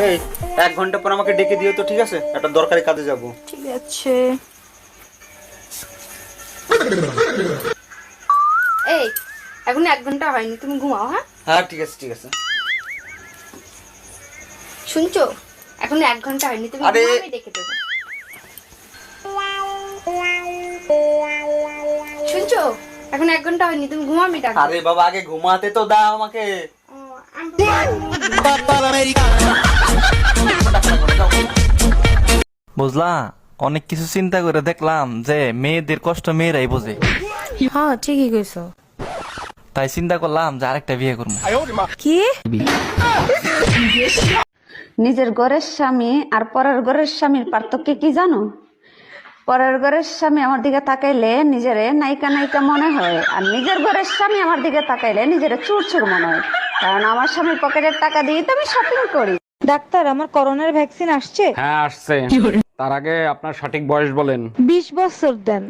এই এক ঘণ্টা পর আমাকে ডেকে দিও তো ঠিক আছে? একটা দরকারি কাজে যাব। ঠিক আছে। এই এখন এক ঘণ্টা হয়নি তুমি ঘুমাও হ্যাঁ? হ্যাঁ ঠিক আছে ঠিক আছে। শুনছো? এখন এক ঘণ্টা হয়নি তুমি আরে- ঘুমাও, আমি ডেকে দেবো। শুনছো? এখন এক ঘণ্টা হয়নি তুমি ঘুমাও আমি আরে বাবা আগে ঘুমাতে তো দাও আমাকে। ও, আমি- বুঝলা অনেক কিছু চিন্তা করে দেখলাম যে মেয়েদের কষ্ট মেয়েরাই বোঝে। হ্যাঁ ঠিকই কইছো। তাই চিন্তা করলাম যে আরেকটা বিয়ে করব কি? নিজের ঘরের স্বামী আর পরের ঘরের স্বামীর পার্থক্য কি জানো? পরের ঘরের স্বামী আমার দিকে তাকাইলে নিজেরে নায়িকা নায়িকা মনে হয় আর নিজের ঘরের স্বামী আমার দিকে তাকাইলে নিজেরে চুর চুর মনে হয়। কারণ আমার স্বামীর পকেটের টাকা দিয়ে তো আমি শপিং করি। ডাক্তার আমার করোনার ভ্যাকসিন আসছে। হ্যাঁ আসছে। তার আগে আপনার সঠিক বয়স বলেন। বিশ বছর দেন।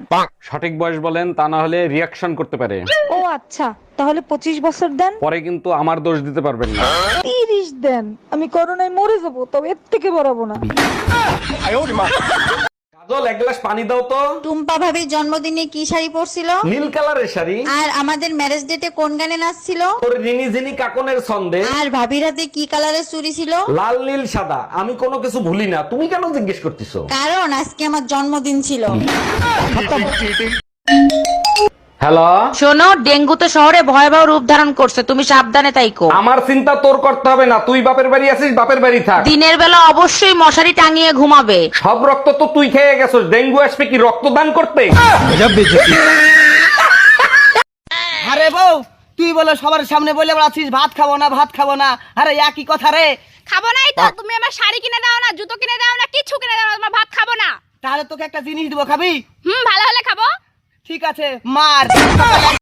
সঠিক বয়স বলেন তা না হলে রিয়াকশন করতে পারে। ও আচ্ছা তাহলে পঁচিশ বছর দেন। পরে কিন্তু আমার দোষ দিতে পারবেন না। তিরিশ দেন। আমি করোনায় মরে যাব তবে এর থেকে বরাবো না। কাজল এক গ্লাস পানি দাও তো। টুম্পা ভাবির জন্মদিনে কি শাড়ি পরছিল? নীল কালারের শাড়ি। আর আমাদের ম্যারেজ ডেটে কোন গানে নাচছিল? তোর রিনি ঝিনি কাকনের ছন্দে। আর ভাবির হাতে কি কালারের চুড়ি ছিল? লাল নীল সাদা। আমি কোনো কিছু ভুলি না। তুমি কেন জিজ্ঞেস করতেছো? কারণ আজকে আমার জন্মদিন ছিল। হ্যালো? শোনো ডেঙ্গু তো শহরে ভয়াবহ রূপ ধারণ করছে তুমি সাবধানে তাইকো আমার চিন্তা তোর করতে হবে না তুই বাপের বাড়ি আছিস বাপের বাড়ি থাক। দিনের বেলা অবশ্যই মশারি টাঙিয়ে ঘুমাবে। সব রক্ত তো তুই খেয়ে গেছিস ডেঙ্গু আসবে কি রক্তদান করতে? আরে বউ তুই বলে সবার সামনে বলে বেড়াচ্ছিস ভাত খাব না ভাত খাব না। আরে একই কথা রে। খাব নাই তো তুমি আমার শাড়ি কিনে দাও না জুতো কিনে দাও না কিছু কিনে দাও না তোমার ভাত খাব না। তাহলে তোকে একটা জিনিস দিব খাবি? হুম ভালো হলে খাব। ঠিক আছে মার।